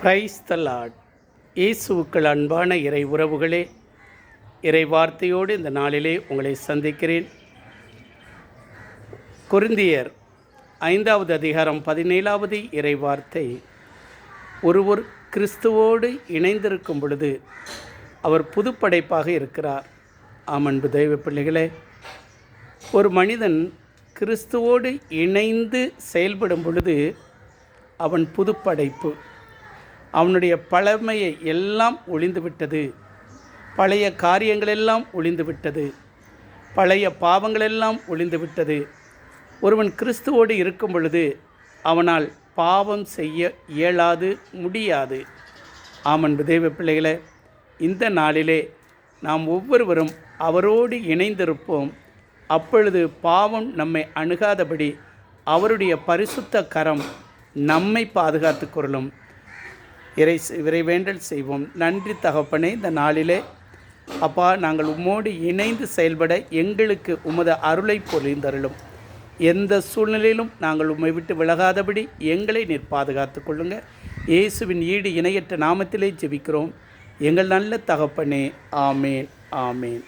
Price தலாட் Lord இயேசுவுக்கள் அன்பான இறை உறவுகளே இறை வார்த்தையோடு இந்த நாளிலே உங்களை சந்திக்கிறேன். குருந்தியர் ஐந்தாவது அதிகாரம் பதினேழாவது இறை வார்த்தை. ஒருவர் கிறிஸ்துவோடு இணைந்திருக்கும் பொழுது அவர் புதுப்படைப்பாக இருக்கிறார். அன்பு தெய்வ பிள்ளைகளே ஒரு மனிதன் கிறிஸ்துவோடு இணைந்து செயல்படும் பொழுது அவன் புதுப்படைப்பு. அவனுடைய பழமையை எல்லாம் ஒளிந்துவிட்டது பழைய காரியங்களெல்லாம் ஒளிந்துவிட்டது பழைய பாவங்களெல்லாம் ஒளிந்துவிட்டது ஒருவன் கிறிஸ்துவோடு இருக்கும் பொழுது அவனால் பாவம் செய்ய இயலாது முடியாது. ஆமன்பு தேவ பிள்ளைகளை இந்த நாளிலே நாம் ஒவ்வொருவரும் அவரோடு இணைந்திருப்போம். அப்பொழுது பாவம் நம்மை அணுகாதபடி அவருடைய பரிசுத்த கரம் நம்மை பாதுகாத்து கொள்ளும். இறை விரைவேண்டல் செய்வோம். நன்றி தகப்பனே இந்த நாளிலே அப்பா நாங்கள் உம்மோடு இணைந்து செயல்பட எங்களுக்கு உமது அருளை பொழிந்தருளும் எந்த சூழ்நிலையிலும் நாங்கள் உம்மை விட்டு விலகாதபடி எங்களை நீர் பாதுகாத்து கொள்ளுங்க. இயேசுவின் ஈடு இணையற்ற நாமத்திலே ஜெபிக்கிறோம். எங்கள் நல்ல தகப்பனே ஆமேன் ஆமேன்.